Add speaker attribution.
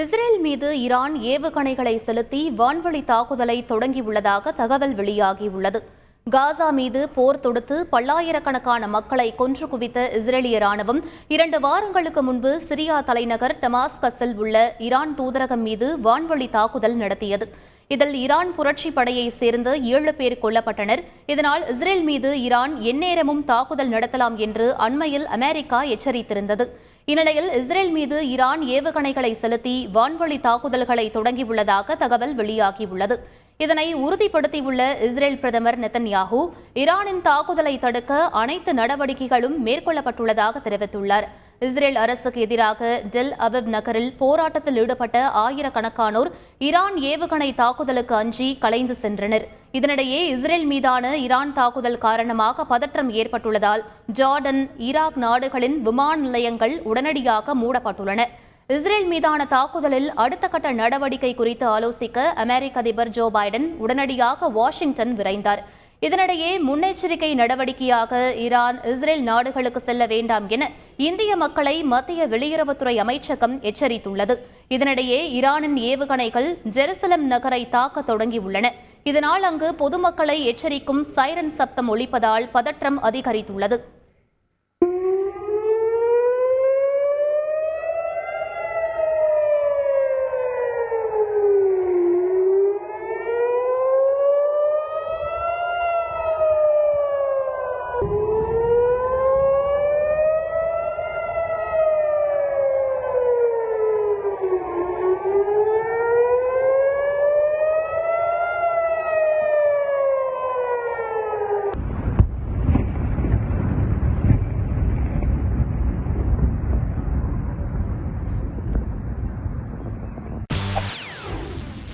Speaker 1: Israel மீது Iran ஏவுகணைகளை செலுத்தி வான்வழி தாக்குதலை தொடங்கியுள்ளதாக தகவல் வெளியாகியுள்ளது. காசா மீது போர் தொடுத்து பல்லாயிரக்கணக்கான மக்களை கொன்று குவித்த இஸ்ரேலிய ராணுவம் இரண்டு வாரங்களுக்கு முன்பு சிரியா தலைநகர் டமாஸ்கஸில் உள்ள ஈரான் தூதரகம் மீது வான்வழி தாக்குதல் நடத்தியது. இதில் ஈரான் புரட்சி படையை சேர்ந்த ஏழு பேர் கொல்லப்பட்டனர். இதனால் இஸ்ரேல் மீது ஈரான் எந்நேரமும் தாக்குதல் நடத்தலாம் என்று அண்மையில் அமெரிக்கா எச்சரித்திருந்தது. இந்நிலையில் இஸ்ரேல் மீது ஈரான் ஏவுகணைகளை செலுத்தி வான்வழி தாக்குதல்களை தொடங்கியுள்ளதாக தகவல் வெளியாகியுள்ளது. இதனை உறுதிப்படுத்தியுள்ள இஸ்ரேல் பிரதமர் நெத்தன்யாஹூ ஈரானின் தாக்குதலை தடுக்க அனைத்து நடவடிக்கைகளும் மேற்கொள்ளப்பட்டுள்ளதாக தெரிவித்துள்ளார். இஸ்ரேல் அரசுக்கு எதிராக டெல் அவிவ் நகரில் போராட்டத்தில் ஈடுபட்ட ஆயிரக்கணக்கானோர் ஈரான் ஏவுகணை தாக்குதலுக்கு அஞ்சி கலைந்து சென்றனர். இதனிடையே இஸ்ரேல் மீதான ஈரான் தாக்குதல் காரணமாக பதற்றம் ஏற்பட்டுள்ளதால் ஜார்டன் ஈராக் நாடுகளின் விமான நிலையங்கள் உடனடியாக மூடப்பட்டுள்ளன. இஸ்ரேல் மீதான தாக்குதலில் அடுத்த கட்ட நடவடிக்கை குறித்து ஆலோசிக்க அமெரிக்க அதிபர் ஜோ பைடன் உடனடியாக வாஷிங்டன் விரைந்தார். இதனிடையே முன்னெச்சரிக்கை நடவடிக்கையாக ஈரான் இஸ்ரேல் நாடுகளுக்கு செல்ல வேண்டாம் என இந்திய மக்களை மத்திய வெளியுறவுத்துறை அமைச்சகம் எச்சரித்துள்ளது. இதனிடையே ஈரானின் ஏவுகணைகள் ஜெருசலம் நகரை தாக்க தொடங்கியுள்ளன. இதனால் அங்கு பொதுமக்களை எச்சரிக்கும் சைரன் சப்தம் ஒலிப்பதால் பதற்றம் அதிகரித்துள்ளது.